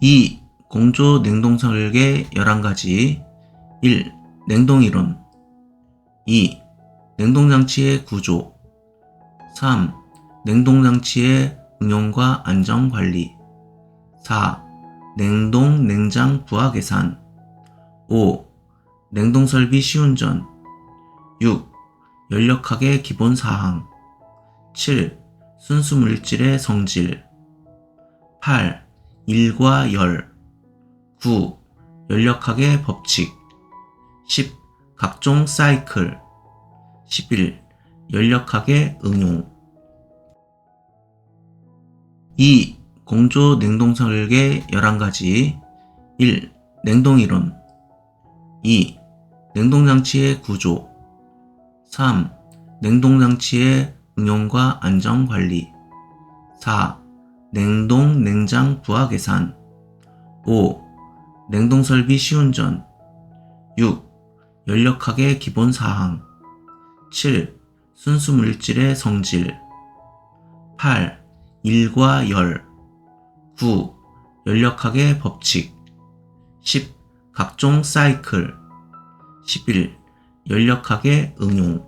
2. 공조 냉동 설계 11가지 1. 냉동 이론 2. 냉동장치의 구조 3. 냉동장치의 응용과 안전관리 4. 냉동 냉장 부하 계산 5. 냉동 설비 시운전 6. 연력학의 기본 사항 7. 순수 물질의 성질 8. 일과 열 9. 연력학의 법칙 10. 각종 사이클 11. 연력학의 응용 2. 공조 냉동 설계 11가지 1. 냉동 이론 2. 냉동장치의 구조 3. 냉동장치의 응용과 안전관리 4. 냉동 냉장 부하 계산 5. 냉동 설비 시운전 6. 연력학의 기본 사항 7. 순수 물질의 성질 8. 일과 열 9. 연력학의 법칙 10. 각종 사이클 11. 연력학의 응용